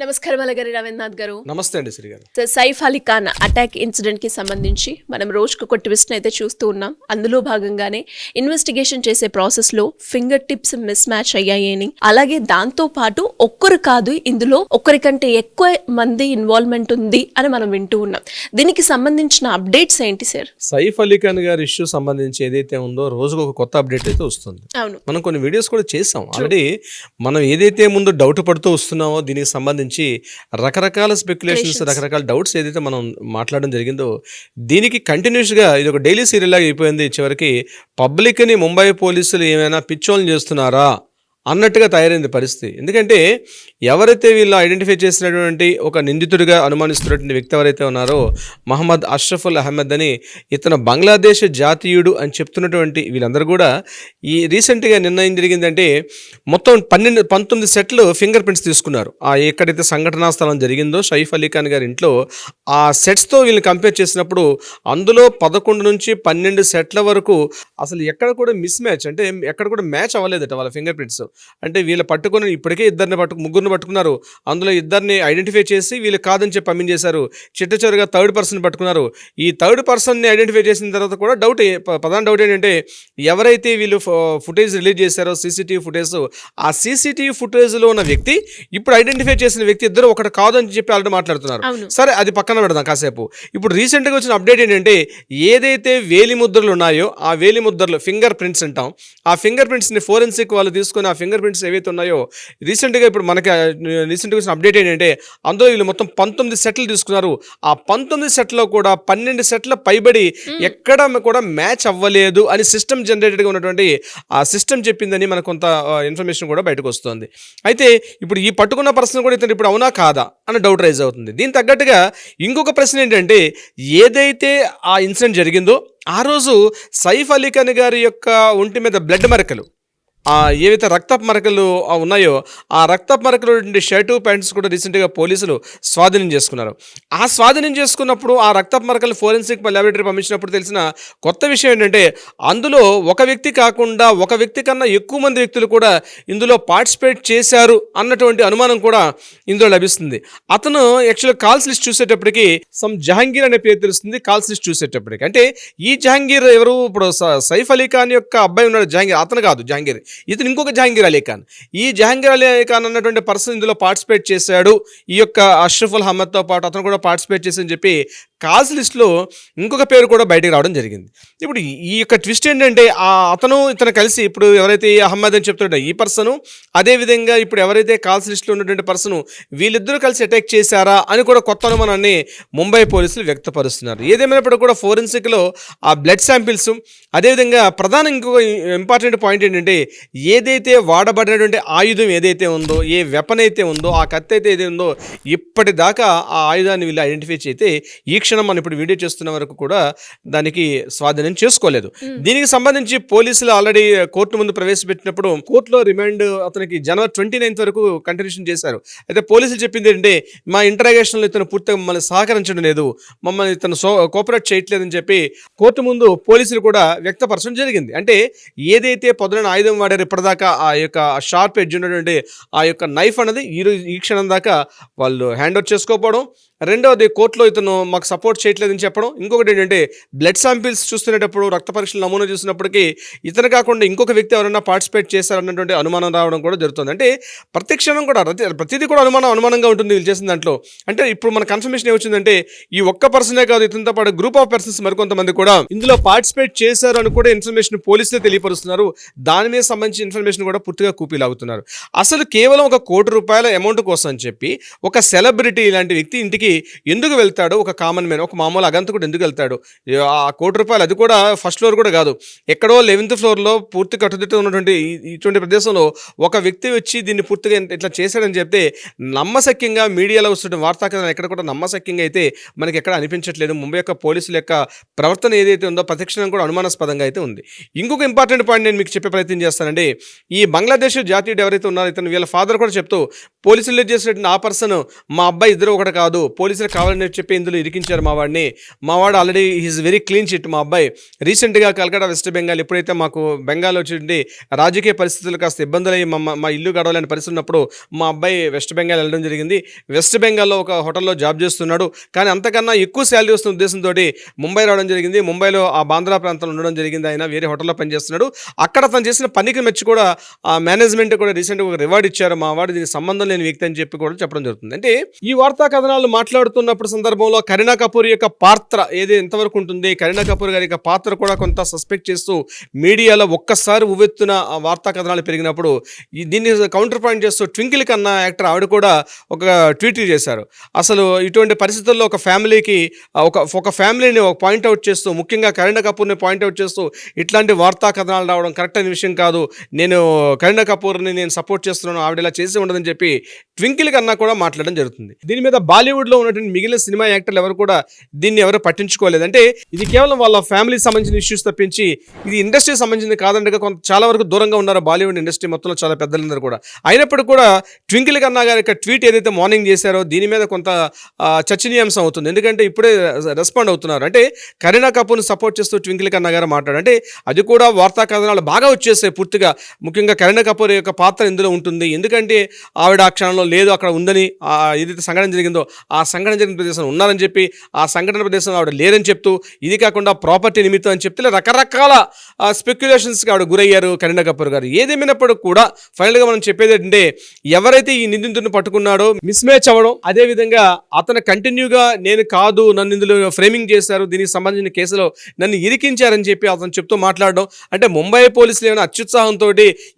నమస్కారం అలగారి రవీంద్రనాథ్ గారు. నమస్తే అండి శ్రీ గారు సైఫ్ అలీ ఖాన్ అటాక్ ఇన్సిడెంట్కి సంబంధించి మనం రోజుకు ఒక ట్విస్ట్ అయితే చూస్తూ ఉన్నాం. అందులో భాగంగానే ఇన్వెస్టిగేషన్ చేసే ప్రాసెస్లో ఫింగర్ టిప్స్ మిస్ మ్యాచ్ అయ్యాయని. అలాగే దాంతో పాటు ఒక్కరు కాదు ఇందులో ఒక్కరికంటే ఎక్కువ మంది ఇన్వాల్వ్మెంట్ ఉంది అని మనం వింటూ ఉన్నాం. దీనికి సంబంధించిన అప్డేట్స్ ఏంటి సార్? సైఫ్ అలీ ఖాన్ గారి ఇష్యూ సంబంధించి ఏదైతే ఉందో రోజుకు ఒక కొత్త అప్డేట్ అయితే వస్తుంది. అవును. మనం కొన్ని వీడియోస్ కూడా చేసాం. ఆల్రెడీ మనం ఏదైతే ముందు డౌట్ పడుతూ వస్తున్నామో దీనికి సంబంధించి రకరకాల స్పెక్యులేషన్స్ రకరకాల డౌట్స్ ఏదైతే మనం మాట్లాడడం జరిగిందో దీనికి కంటిన్యూస్గా ఇది ఒక డైలీ సీరియల్ లాగా అయిపోయింది. చివరికి పబ్లిక్ని ముంబై పోలీసులు ఏమైనా పిచ్చోళ్ళు చేస్తున్నారా? అన్నట్టుగా తయారైంది పరిస్థితి. ఎందుకంటే ఎవరైతే వీళ్ళు ఐడెంటిఫై చేసినటువంటి ఒక నిందితుడిగా అనుమానిస్తున్నటువంటి వ్యక్తి ఎవరైతే ఉన్నారో మహమ్మద్ అష్రఫుల్ అహ్మద్ అని ఇతను బంగ్లాదేశ్ జాతీయుడు అని చెప్తున్నటువంటి వీళ్ళందరూ కూడా ఈ రీసెంట్గా నిర్ణయం జరిగిందంటే మొత్తం పన్నెండు పంతొమ్మిది సెట్లు ఫింగర్ ప్రింట్స్ తీసుకున్నారు. ఆ ఎక్కడైతే సంఘటనా స్థలం జరిగిందో షైఫ్ అలీ ఖాన్ గారి ఇంట్లో ఆ సెట్స్తో వీళ్ళని కంపేర్ చేసినప్పుడు అందులో పదకొండు నుంచి పన్నెండు సెట్ల వరకు అసలు ఎక్కడ కూడా మిస్ మ్యాచ్ అంటే ఎక్కడ కూడా మ్యాచ్ అవ్వలేదట వాళ్ళ ఫింగర్ ప్రింట్స్ అంటే వీళ్ళు పట్టుకొని ఇప్పటికే ఇద్దరిని పట్టు ముగ్గురిని పట్టుకున్నారు. అందులో ఇద్దరిని ఐడెంటిఫై చేసి వీళ్ళు కాదని చెప్పి పంపించేశారు. చిట్ట చివరిగా థర్డ్ పర్సన్ పట్టుకున్నారు. ఈ థర్డ్ పర్సన్ని ఐడెంటిఫై చేసిన తర్వాత కూడా డౌట్ ప్రధాన డౌట్ ఏంటంటే ఎవరైతే వీళ్ళు ఫుటేజ్ రిలీజ్ చేశారో సీసీటీవీ ఫుటేజ్ ఆ సీసీటీవీ ఫుటేజ్లో ఉన్న వ్యక్తి ఇప్పుడు ఐడెంటిఫై చేసిన వ్యక్తి ఇద్దరు ఒకటి కాదని చెప్పి ఆల్రెడీ మాట్లాడుతున్నారు. సరే అది పక్కన పెడదాం కాసేపు. ఇప్పుడు రీసెంట్గా వచ్చిన అప్డేట్ ఏంటంటే ఏదైతే వేలి ముద్రలు ఉన్నాయో ఆ వేలి ముద్రలు ఫింగర్ ప్రింట్స్ అంటాం. ఆ ఫింగర్ ప్రింట్స్ని ఫోరెన్సిక్ వాళ్ళు తీసుకొని ఆ ఫింగర్ ప్రింట్స్ ఏవైతే ఉన్నాయో రీసెంట్గా ఇప్పుడు మనకి రీసెంట్గా వచ్చిన అప్డేట్ ఏంటంటే అందులో వీళ్ళు మొత్తం పంతొమ్మిది సెట్లు తీసుకున్నారు. ఆ పంతొమ్మిది సెట్లో కూడా పన్నెండు సెట్ల పైబడి ఎక్కడ కూడా మ్యాచ్ అవ్వలేదు అని సిస్టమ్ జనరేటెడ్గా ఉన్నటువంటి ఆ సిస్టమ్ చెప్పిందని మనకు కొంత ఇన్ఫర్మేషన్ కూడా బయటకు వస్తుంది. అయితే ఇప్పుడు ఈ పట్టుకున్న పర్సన్ కూడా ఇతను ఇప్పుడు అవునా కాదా అని డౌట్ రైజ్ అవుతుంది. దీనికి తగ్గట్టుగా ఇంకొక ప్రశ్న ఏంటంటే ఏదైతే ఆ ఇన్సిడెంట్ జరిగిందో ఆ రోజు సైఫ్ అలీ ఖాన్ గారి యొక్క ఒంటి మీద బ్లడ్ మరకలు. ఏవైతే రక్తపు మరకలు ఉన్నాయో ఆ రక్తపు మరకలు షర్టు ప్యాంట్స్ కూడా రీసెంట్గా పోలీసులు స్వాధీనం చేసుకున్నారు. ఆ స్వాధీనం చేసుకున్నప్పుడు ఆ రక్తపు మరకలు ఫోరెన్సిక్ ల్యాబొరేటరీ పంపించినప్పుడు తెలిసిన కొత్త విషయం ఏంటంటే అందులో ఒక వ్యక్తి కాకుండా ఒక వ్యక్తి కన్నా ఎక్కువ మంది వ్యక్తులు కూడా ఇందులో పార్టిసిపేట్ చేశారు అన్నటువంటి అనుమానం కూడా ఇందులో లభిస్తుంది. అతను యాక్చువల్గా కాల్స్ లిస్ట్ చూసేటప్పటికి సమ్ జహాంగీర్ అనే పేరు తెలుస్తుంది కాల్స్ లిస్ట్ చూసేటప్పటికి. అంటే ఈ జహాంగీర్ ఎవరు? ఇప్పుడు స- సైఫ్ అలీ ఖాన్ యొక్క అబ్బాయి ఉన్నాడు జహాంగీర్. అతను కాదు జహాంగీర్. ఇతను ఇంకొక జహాంగీర్ అలీ ఖాన్. ఈ జహాంగీర్ అలీ ఖాన్ అన్నటువంటి పర్సన్ ఇందులో పార్టిసిపేట్ చేశాడు. ఈ యొక్క అష్రఫుల్ అహ్మద్తో పాటు అతను కూడా పార్టిసిపేట్ చేసి చెప్పి కాజ్ లిస్ట్లో ఇంకొక పేరు కూడా బయటకు రావడం జరిగింది. ఇప్పుడు ఈ- యొక్క ట్విస్ట్ ఏంటంటే ఆ అతను ఇతను కలిసి ఇప్పుడు ఎవరైతే ఈ అహ్మద్ అని చెప్తుంటే ఈ పర్సను అదేవిధంగా ఇప్పుడు ఎవరైతే కాల్స్ లిస్ట్లో ఉన్నటువంటి పర్సను వీళ్ళిద్దరూ కలిసి అటాక్ చేశారా అని కూడా కొత్త అనుమానాన్ని ముంబై పోలీసులు వ్యక్తపరుస్తున్నారు. ఏదేమైనప్పటికీ కూడా ఫోరెన్సిక్లో ఆ బ్లడ్ శాంపిల్స్ అదేవిధంగా ప్రధాన ఇంకొక ఇంపార్టెంట్ పాయింట్ ఏంటంటే ఏదైతే వాడబడినటువంటి ఆయుధం ఏదైతే ఉందో ఏ వెపన్ అయితే ఉందో ఆ కత్తి అయితే ఏదైతే ఉందో ఇప్పటిదాకా ఆ ఆయుధాన్ని వీళ్ళు ఐడెంటిఫై చేస్తే ఈ క్షణం మనం ఇప్పుడు వీడియో చేస్తున్న వరకు కూడా దానికి స్వాధీనం చేసుకోలేదు. దీనికి సంబంధించి పోలీసులు ఆల్రెడీ కోర్టు ముందు ప్రవేశపెట్టినప్పుడు కోర్టులో రిమాండ్ అతనికి జనవరి ట్వంటీ నైన్త్ వరకు కంటిన్యూషన్ చేశారు. అయితే పోలీసులు చెప్పింది ఏంటంటే మా ఇంటరాగేషన్లో ఇతను పూర్తిగా మమ్మల్ని సహకరించడం లేదు మమ్మల్ని ఇతను సో కోఆపరేట్ చేయట్లేదని చెప్పి కోర్టు ముందు పోలీసులు కూడా వ్యక్తపరచడం జరిగింది. అంటే ఏదైతే పొద్దున ఆయుధం వాడారు. ఇప్పటిదాకా ఆ యొక్క షార్ప్ ఎడ్జ్ ఉన్నటువంటి ఆ యొక్క నైఫ్ అనేది ఈ రోజు ఈ క్షణం దాకా వాళ్ళు హ్యాండ్ ఓవర్ చేసుకోకపోవడం రెండవది కోర్టులో ఇతను మాకు సపోర్ట్ చేయట్లేదని చెప్పడం. ఇంకొకటి ఏంటంటే బ్లడ్ శాంపిల్స్ చూస్తున్నప్పుడు రక్త పరీక్షలు నమూనా చూసినప్పటికీ ఇతను కాకుండా ఇంకొక వ్యక్తి ఎవరైనా పార్టిసిపేట్ చేశారన్నటువంటి అనుమానం రావడం కూడా జరుగుతుంది. అంటే ప్రతిక్షణం కూడా ప్రతి ప్రతిదీ కూడా అనుమానం అనుమానంగా ఉంటుంది వీళ్ళు చేసిన దాంట్లో. అంటే ఇప్పుడు మన కన్ఫర్మేషన్ ఏమొచ్చిందంటే ఈ ఒక్క పర్సనే కాదు ఇతనితో పాటు గ్రూప్ ఆఫ్ పర్సన్స్ మరికొంతమంది కూడా ఇందులో పార్టిసిపేట్ చేశారు అని కూడా ఇన్ఫర్మేషన్ పోలీసులే తెలియపరుస్తున్నారు. దాని మీద సంబంధించిన ఇన్ఫర్మేషన్ కూడా పూర్తిగా కూపీలాగుతున్నారు. అసలు కేవలం ఒక కోటి రూపాయల అమౌంట్ కోసం అని చెప్పి ఒక సెలబ్రిటీ ఇలాంటి వ్యక్తి ఇంటికి ఎందుకు వెళ్తాడు? ఒక కామన్ మ్యాన్ ఒక మామూలు అగంతకుడు ఎందుకు వెళ్తాడు? ఆ కోటి రూపాయలు అది కూడా ఫస్ట్ ఫ్లోర్ కూడా కాదు. ఎక్కడో లెవెన్త్ ఫ్లోర్లో పూర్తి కట్టుదిట్టు ఉన్నటువంటి ఇటువంటి ప్రదేశంలో ఒక వ్యక్తి వచ్చి దీన్ని పూర్తిగా ఇట్లా చేశాడని చెప్తే నమ్మశక్యంగా మీడియాలో వస్తున్న వార్తా కథనం ఎక్కడ కూడా నమ్మశక్యంగా అయితే మనకి ఎక్కడ అనిపించట్లేదు. ముంబై యొక్క పోలీసుల యొక్క ప్రవర్తన ఏదైతే ఉందో ప్రతిక్షణం కూడా అనుమానాస్పదంగా అయితే ఉంది. ఇంకొక ఇంపార్టెంట్ పాయింట్ నేను మీకు చెప్పే ప్రయత్నం చేస్తానండి. ఈ బంగ్లాదేశ్ జాతీయుడు ఎవరైతే ఉన్నారో ఇతను వీళ్ళ ఫాదర్ కూడా చెప్తూ పోలీసులు చేసినటువంటి ఆ పర్సన్ మా అబ్బాయి ఇద్దరు ఒకటి కాదు. పోలీసులు కావాలని చెప్పి ఇందులో ఇరికించారు మా వాడిని. మా వాడు already is very clean chit మా అబ్బాయి. రీసెంట్గా కలకత్తా వెస్ట్ బెంగాల్ ఎప్పుడైతే మాకు బెంగాల్ వచ్చి రాజకీయ పరిస్థితులు కాస్త ఇబ్బందులు అయ్యి మా మా ఇల్లు గడవలేని పరిస్థితి ఉన్నప్పుడు మా అబ్బాయి వెస్ట్ బెంగాల్ వెళ్ళడం జరిగింది. వెస్ట్ బెంగాల్లో ఒక హోటల్లో జాబ్ చేస్తున్నాడు. కానీ అంతకన్నా ఎక్కువ శాలరీ వస్తున్న ఉద్దేశంతో ముంబై రావడం జరిగింది. ముంబైలో ఆ బాంద్రా ప్రాంతంలో ఉండడం జరిగింది. ఆయన వేరే హోటల్లో పనిచేస్తున్నాడు. అక్కడ తను చేసిన పనికి మెచ్చి కూడా ఆ మేనేజ్మెంట్ కూడా రీసెంట్గా ఒక రివార్డ్ ఇచ్చారు మా వాడు. దీనికి సంబంధం లేని వ్యక్తి అని చెప్పి కూడా చెప్పడం జరుగుతుంది. అంటే ఈ వార్తా కథనాలు మాట్లాడుతున్నప్పుడు సందర్భంలో కరీనా కపూర్ యొక్క పాత్ర ఏది ఎంతవరకు ఉంటుంది? కరీనా కపూర్ గారి యొక్క పాత్ర కూడా కొంత సస్పెక్ట్ చేస్తూ మీడియాలో ఒక్కసారి ఉవ్వెత్తున ఆ వార్తా కథనాలు పెరిగినప్పుడు దీన్ని కౌంటర్ పాయింట్ చేస్తూ ట్వింకిల్ కన్నా యాక్టర్ ఆవిడ కూడా ఒక ట్వీట్ చేశారు. అసలు ఇటువంటి పరిస్థితుల్లో ఒక ఫ్యామిలీకి ఒక ఒక ఫ్యామిలీని ఒక పాయింట్ అవుట్ చేస్తూ ముఖ్యంగా కరీనా కపూర్ని పాయింట్ అవుట్ చేస్తూ ఇట్లాంటి వార్తా కథనాలు రావడం కరెక్ట్ అయిన విషయం కాదు. నేను కరీనా కపూర్ని నేను సపోర్ట్ చేస్తున్నాను ఆవిడ ఇలా చేసి ఉండదని చెప్పి ట్వింకిల్ కన్నా కూడా మాట్లాడడం జరుగుతుంది. దీని మీద బాలీవుడ్లో ఉన్నటువంటి మిగిలిన సినిమా యాక్టర్లు ఎవరు కూడా దీన్ని ఎవరు పట్టించుకోలేదు. అంటే ఇది కేవలం వాళ్ళ ఫ్యామిలీకి సంబంధించిన ఇష్యూస్ తప్పించి ఇది ఇండస్ట్రీ సంబంధించింది కాదంటే కొంత చాలా వరకు దూరంగా ఉన్నారు బాలీవుడ్ ఇండస్ట్రీ మొత్తంలో చాలా పెద్దలందరూ కూడా. అయినప్పటికీ కూడా ట్వింకిల్ కన్నా గారి యొక్క ట్వీట్ ఏదైతే మార్నింగ్ చేశారో దీని మీద కొంత చర్చనీయాంశం అవుతుంది. ఎందుకంటే ఇప్పుడే రెస్పాండ్ అవుతున్నారు. అంటే కరీనా కపూర్ని సపోర్ట్ చేస్తూ ట్వింకిల్ కన్నా గారు మాట్లాడు అంటే అది కూడా వార్తా కథనాలు బాగా వచ్చేసాయి పూర్తిగా. ముఖ్యంగా కరీనా కపూర్ యొక్క పాత్ర ఇందులో ఉంటుంది. ఎందుకంటే ఆవిడ ఆ క్షణంలో లేదు అక్కడ ఉందని ఏదైతే సంఘటన జరిగిందో ఆ సంఘటన జరిగిన ప్రదేశంలో ఉన్నారని చెప్పి ఆ సంఘటన ప్రదేశంలో ఆవిడ లేదని చెప్తూ ఇది కాకుండా ప్రాపర్టీ నిమిత్తం అని చెప్తే రకరకాల స్పెక్యులేషన్స్కి ఆవిడ గురయ్యారు కరీనా కపూర్ గారు. ఏదేమైనప్పటికీ కూడా ఫైనల్గా మనం చెప్పేది ఏంటంటే ఎవరైతే ఈ నిందితుడిని పట్టుకున్నాడో మిస్ మ్యాచ్ అవ్వడం అదే విధంగా అతను కంటిన్యూగా నేను కాదు నన్ను ఇందులో ఫ్రేమింగ్ చేశారు దీనికి సంబంధించిన కేసులో నన్ను ఇరికించారని చెప్పి అతను చెప్తూ మాట్లాడడం అంటే ముంబై పోలీసులు ఏమైనా అత్యుత్సాహంతో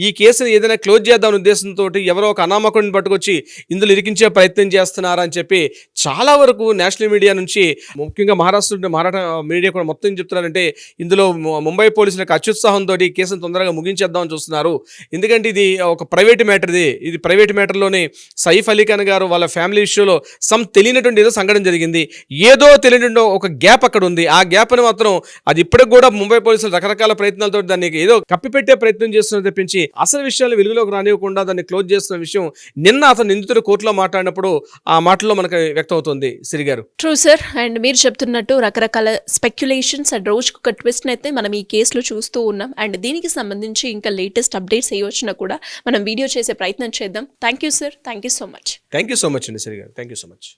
ఈ కేసుని ఏదైనా క్లోజ్ చేద్దాం ఉద్దేశంతో ఎవరో ఒక అనామకుడిని పట్టుకొచ్చి ఇందులో ఇరికించే ప్రయత్నం చేస్తున్నారని చెప్పి చాలా వరకు నేషనల్ మీడియా నుంచి ముఖ్యంగా మహారాష్ట్ర మరాఠా మీడియా కూడా మొత్తం చెప్తున్నారంటే ఇందులో ముంబై పోలీసులకు అత్యుత్సాహంతో ఈ కేసును తొందరగా ముగించేద్దామని చూస్తున్నారు. ఎందుకంటే ఇది ఒక ప్రైవేట్ మ్యాటర్ది ఇది. ప్రైవేట్ మ్యాటర్లోనే సైఫ్ అలీ ఖాన్ గారు వాళ్ళ ఫ్యామిలీ ఇష్యూలో సమ్ తెలియనటువంటి ఏదో సంఘటన జరిగింది. ఏదో తెలియనటువంటి ఒక గ్యాప్ అక్కడ ఉంది. ఆ గ్యాప్ని మాత్రం అది ఇప్పటికి కూడా ముంబై పోలీసులు రకరకాల ప్రయత్నాలతో దాన్ని ఏదో కప్పిపెట్టే ప్రయత్నం చేస్తున్న తప్పించి అసలు విషయాలు వెలుగులోకి రానివ్వకుండా దాన్ని క్లోజ్ చేస్తున్న విషయం నిన్న అతను నిందితుడు కోర్టులో మాట్లాడినప్పుడు ఆ మాటల్లో మనకు వ్యక్తం అవుతుంది సిరి గారు ట్రూ సార్ అండ్ మీరు చెప్తున్నట్టు రకరకాల స్పెక్యులేషన్స్ అండ్ రోజుకు ఒక ట్విస్ట్ అయితే మనం ఈ కేసులో చూస్తూ ఉన్నాం. అండ్ దీనికి సంబంధించి ఇంకా లేటెస్ట్ అప్డేట్స్ ఏ వచ్చినా కూడా మనం వీడియో చేసే ప్రయత్నం చేద్దాం. Thank you sir thank you so much thank you so much అండి సిరి గారు థ్యాంక్ యూ సో మచ్